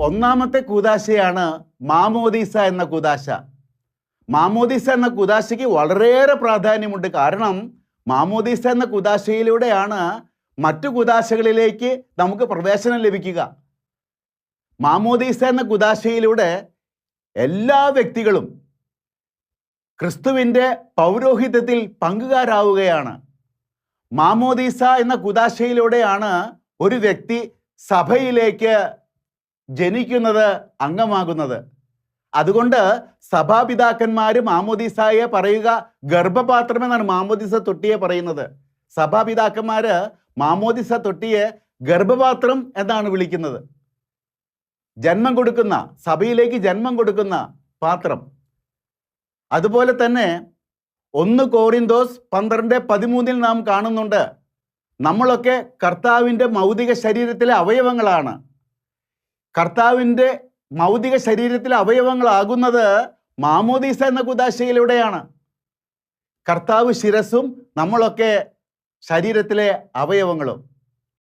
ഒന്നാമത്തെ കൂതാശയാണ് മാമോദീസ എന്ന കൂതാശ മാമോദീസ എന്ന കുദാശയ്ക്ക് വളരെയേറെ പ്രാധാന്യമുണ്ട്. കാരണം മാമോദീസ എന്ന കുദാശയിലൂടെയാണ് മറ്റു കുദാശകളിലേക്ക് നമുക്ക് പ്രവേശനം ലഭിക്കുക. മാമോദീസ എന്ന കുദാശയിലൂടെ എല്ലാ വ്യക്തികളും ക്രിസ്തുവിന്റെ പൗരോഹിത്യത്തിൽ പങ്കുകാരാവുകയാണ്. മാമോദീസ എന്ന കുദാശയിലൂടെയാണ് ഒരു വ്യക്തി സഭയിലേക്ക് ജനിക്കുന്നത് അംഗമാകുന്നത്. അതുകൊണ്ട് സഭാപിതാക്കന്മാര് മാമോദീസായെ പറയുക ഗർഭപാത്രം എന്നാണ് മാമോദിസ തൊട്ടിയെ പറയുന്നത്. സഭാപിതാക്കന്മാര് മാമോദിസ തൊട്ടിയെ ഗർഭപാത്രം എന്നാണ് വിളിക്കുന്നത്. ജന്മം കൊടുക്കുന്ന സഭയിലേക്ക് ജന്മം കൊടുക്കുന്ന പാത്രം. അതുപോലെ തന്നെ ഒന്ന് കോറിന്തോസ് പന്ത്രണ്ട് പതിമൂന്നിൽ നാം കാണുന്നുണ്ട്. നമ്മളൊക്കെ കർത്താവിന്റെ മൗതിക ശരീരത്തിലെ അവയവങ്ങളാണ്. കർത്താവിന്റെ മൗതിക ശരീരത്തിലെ അവയവങ്ങളാകുന്നത് മാമോദീസ എന്ന കുദാശയിലൂടെയാണ്. കർത്താവ് ശിരസും നമ്മളൊക്കെ ശരീരത്തിലെ അവയവങ്ങളും.